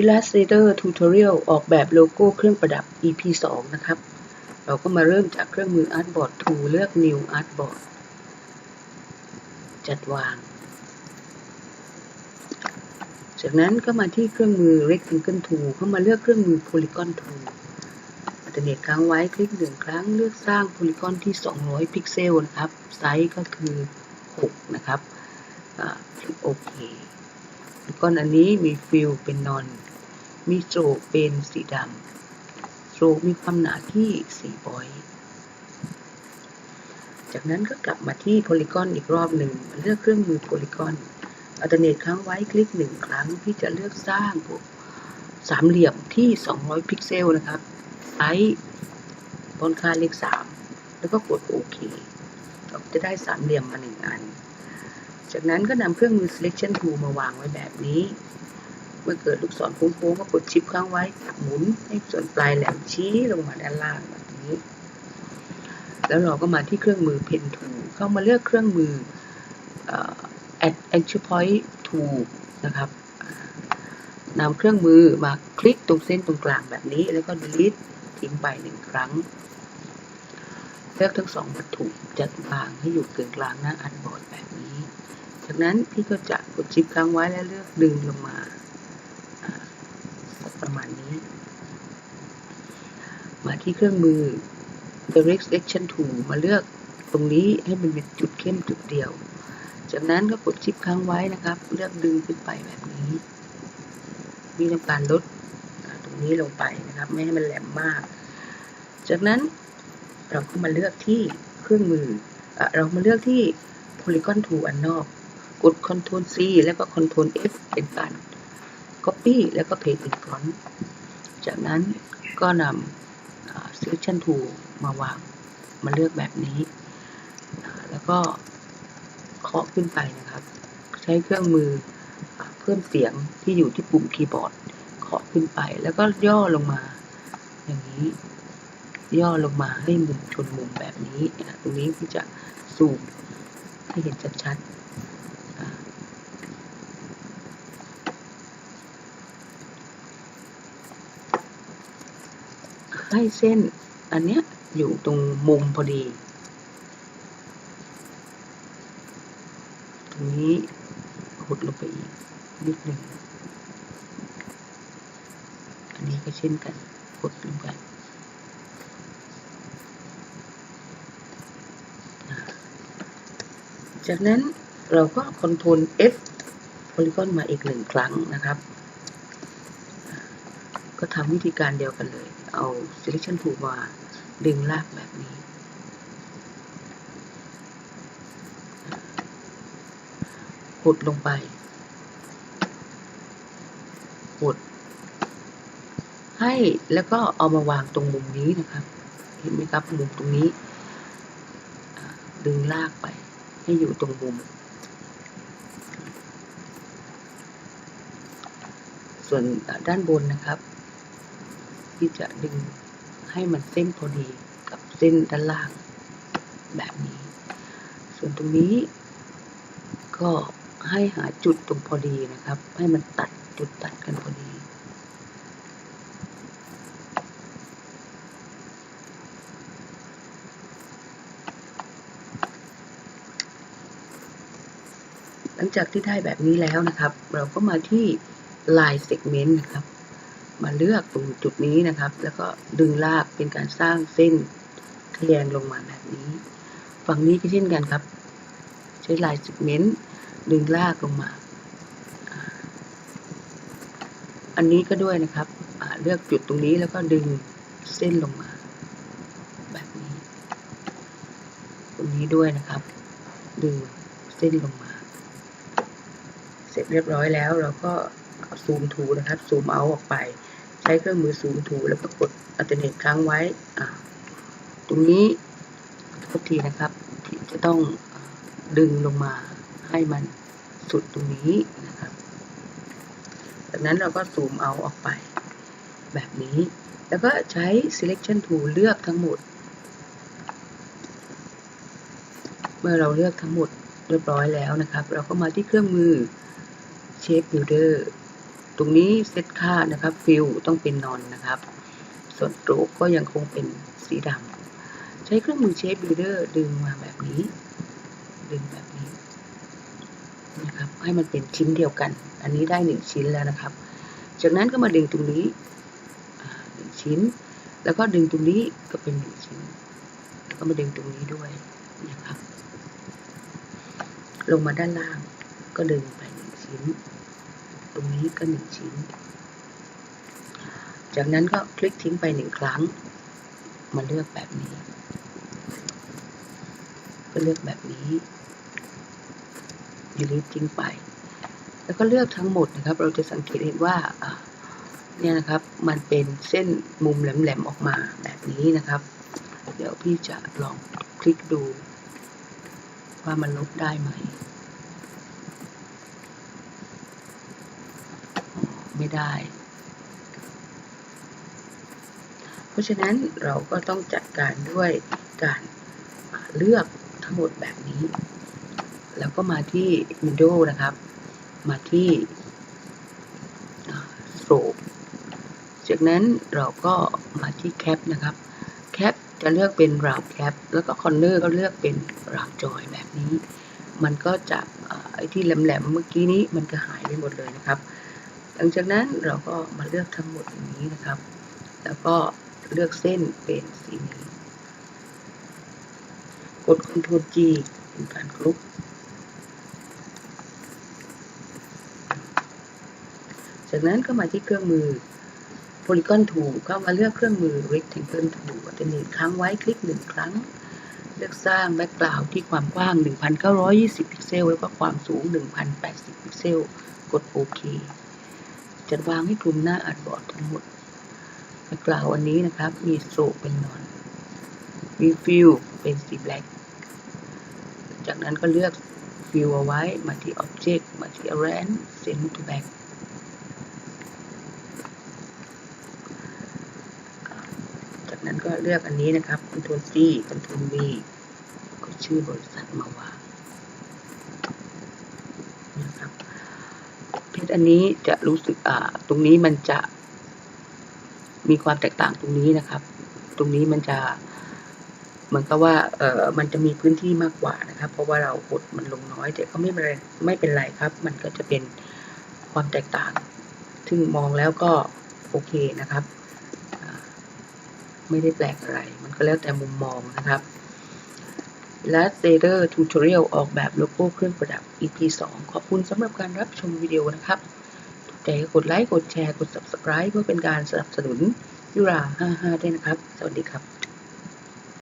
Illustrator Tutorial ออกแบบโลโก้เครื่องประดับ EP 2 นะครับ เราก็มาเริ่มจากเครื่องมือ Artboard Tool เลือก New Artboard จัดวาง จากนั้นก็มาที่เครื่องมือ Rectangle Tool เข้ามาเลือกเครื่องมือ Polygon Tool อัลเนทค้างไว้คลิกหนึ่งครั้งเลือกสร้างโพลีกอนที่ 200 พิกเซลนะครับ ไซส์ก็คือ 6 นะครับคลิกโอเค ก้อนอันนี้มีฟิลเป็นนอน มีโจกเป็นสีดำโจกมีความหนาที่4บอย จากนั้นก็กลับมาที่โพลีกอนอีกรอบหนึ่งเลือกเครื่องมือโพลีกอนอัลเทอร์เนทค้างไว้คลิกหนึ่งครั้งที่จะเลือกสร้างสามเหลี่ยมที่ 200 พิกเซลนะครับไซส์บนค่าเลขสามแล้วก็กดโอเค เราจะได้สามเหลี่ยมมาหนึ่งอัน จากนั้นก็นำเครื่องมือ selection tool มาวางไว้แบบนี้ เมื่อเกิดลูกศรโค้งๆก็กดชิปค้างไว้หมุนให้ส่วนปลายแหลมชี้ลงมาด้านล่างแบบนี้ แล้วเราก็มาที่เครื่องมือ pen tool เข้ามาเลือกเครื่องมือ add entry point tool นะครับนำเครื่องมือมาคลิกตรงเส้นตรงกลางแบบนี้ แล้วก็ delete ทิ้งไปหนึ่งครั้ง เลือกทั้งสองวัตถุจัดวางให้อยู่กลางหน้าอันบอร์ดแบบนี้ จากนั้นพี่ก็จะกดชิปค้างไว้แล้วเลือกดึงลงมาประมาณนี้ มาที่เครื่องมือ direct selection tool มาเลือกตรงนี้ให้มันเป็นจุดเข้มจุดเดียว จากนั้นก็กดชิปค้างไว้นะครับ เลือกดึงขึ้นไปแบบนี้มีทำการลดตรงนี้ลงไปนะครับ ไม่ให้มันแหลมมาก จากนั้นเราก็มาเลือกที่เครื่องมือเรามาเลือกที่ polygon tool อันนอก กด Ctrl C แล้วก็ Ctrl F เป็นการ copy แล้วก็ paste in front จากนั้นก็นำ selection tool มาวางมาเลือกแบบนี้ แล้วก็เคาะขึ้นไปนะครับ ใช้เครื่องมือเพิ่มเสียงที่อยู่ที่ปุ่มคีย์บอร์ดเคาะขึ้นไป แล้วก็ย่อลงมา อย่างนี้ ย่อลงมาให้มุมชนมุมแบบนี้ ตรงนี้ที่จะซูมให้เห็นชัดๆ ให้เส้น อันเนี้ยอยู่ตรงมุมพอดี ตรงนี้หดลงไปอีกนิดหนึ่ง อันนี้ก็เช่นกันกดลงไปจากนั้นเราก็คอนโทรล F โพลีกอนมาอีกหนึ่งครั้งนะครับ ก็ทำวิธีการเดียวกันเลย เอา selection tool มาดึงลากแบบนี้ กดลงไป กด ให้แล้วก็เอามาวางตรงมุมนี้นะครับ เห็นไหมครับมุมตรงนี้ ดึงลากไป ให้อยู่ตรงมุมส่วนด้านบนนะครับ ที่จะดึงให้มันเส้นพอดีกับเส้นด้านล่างแบบนี้ ส่วนตรงนี้ ก็ให้หาจุดตรงพอดีนะครับ ให้มันตัดจุดตัดกันพอดีหลังจากที่ได้แบบนี้แล้วนะครับ เราก็มาที่ line segment นะครับ มาเลือกตรงจุดนี้นะครับ แล้วก็ดึงลากเป็นการสร้างเส้นทแยงลงมาแบบนี้ ฝั่งนี้ก็เช่นกันครับ ใช้ line segment ดึงลากลงมา อันนี้ก็ด้วยนะครับเลือกจุดตรงนี้แล้วก็ดึงเส้นลงมา แบบนี้ ตรงนี้ด้วยนะครับ ดึงเส้นลงมา เสร็จเรียบร้อยแล้วเราก็ซูมทูนะครับ ซูมเอาออกไป ช้เครื่องมือซูมทูแล้วก็กดอัลเทอร์เนทค้างไว้ ตรงนี้ทุกทีนะครับที่จะต้องดึงลงมาให้มันสุดตรงนี้นะครับ จากนั้นเราก็ซูมเอาออกไปแบบนี้ แล้วก็ใช้ selection tool เลือกทั้งหมด เมื่อเราเลือกทั้งหมดเรียบร้อยแล้วนะครับ เราก็มาที่เครื่องมือ shape builder ตรงนี้เซตค่านะครับฟิลต้องเป็นนอนนะครับ ส่วนโตรกก็ยังคงเป็นสีดำใช้เครื่องมือเชฟบิลเดอร์ดึงมาแบบนี้ ดึงแบบนี้นะครับให้มันเป็นชิ้นเดียวกัน อันนี้ได้หนึ่งชิ้นแล้วนะครับ จากนั้นก็มาดึงตรงนี้หนึ่งชิ้น แล้วก็ดึงตรงนี้ก็เป็นหนึ่งชิ้น แล้วก็มาดึงตรงนี้ด้วยนะครับ ลงมาด้านล่างก็ดึงไปหนึ่งชิ้น ตรงนี้ก็หนึ่งชิ้น จากนั้นก็คลิกทิ้งไปหนึ่งครั้ง มาเลือกแบบนี้ ก็เลือกแบบนี้ delete ทิ้งไป แล้วก็เลือกทั้งหมดนะครับ เราจะสังเกตเห็นว่าเนี่ยนะครับ มันเป็นเส้นมุมแหลมๆออกมาแบบนี้นะครับ เดี๋ยวพี่จะลองคลิกดู ว่ามันลบได้ไหมอ๋อ ไม่ได้ เพราะฉะนั้นเราก็ต้องจัดการด้วยการเลือกทั้งหมดแบบนี้ แล้วก็มาที่ Windows นะครับ มาที่โสบจากนั้นเราก็มาที่แคปนะครับแคปจะเลือกเป็นราวแคปแล้วก็คอนเนอร์ก็เลือกเป็นราวจอยแบบนี้ มันก็จะไอ้ที่แหลมๆเมื่อกี้นี้มันก็หายไปหมดเลยนะครับ หลังจากนั้นเราก็มาเลือกทั้งหมดอย่างนี้นะครับ แล้วก็เลือกเส้นเป็นสีนี้ กด Ctrl G เป็นการกรุ๊ปจากนั้นก็มาที่เครื่องมือ Polygon Tool ก็มาเลือกเครื่องมือ Rectangle Tool จะหนึ่งครั้งไว้คลิกหนึ่งครั้ง เลือกสร้าง Background ที่ความกว้าง 1,920 พิกเซล แล้วก็ความสูง 1,080 พิกเซล กดโอเค จัดวางให้กลุ่มหน้าอัดบอดทั้งหมด Background วันนี้นะครับ มีโซเป็นนอน มีฟิลเป็นสีแบล็กจากนั้นก็เลือกฟิลเอาไว้มาที่ Object มาที่ Arrange Send to Back จากนั้นก็เลือกอันนี้นะครับ Ctrl C Ctrl V ก็ชื่อบริษัทมาวางนะครับ เพจอันนี้จะรู้สึกอ่า ตรงนี้มันจะมีความแตกต่างตรงนี้นะครับ ตรงนี้มันจะเหมือนกับว่า เออมันจะมีพื้นที่มากกว่านะครับ เพราะว่าเรากดมันลงน้อย แต่ก็ไม่เป็นไรไม่เป็นไรครับ มันก็จะเป็นความแตกต่าง ซึ่งมองแล้วก็โอเคนะครับ ไม่ได้แปลกอะไร มันก็แล้วแต่มุมมองนะครับ และ s a d e r Tutorial ออกแบบโลโก้เครื่องประดับ EP 2 ขอบคุณสำหรับการรับชมวิดีโอนะครับถูกใจก็กดไลค์ กดแชร์ กด Subscribe เพื่อเป็นการสนับสนุนยุรา55ด้วยนะครับ สวัสดีครับ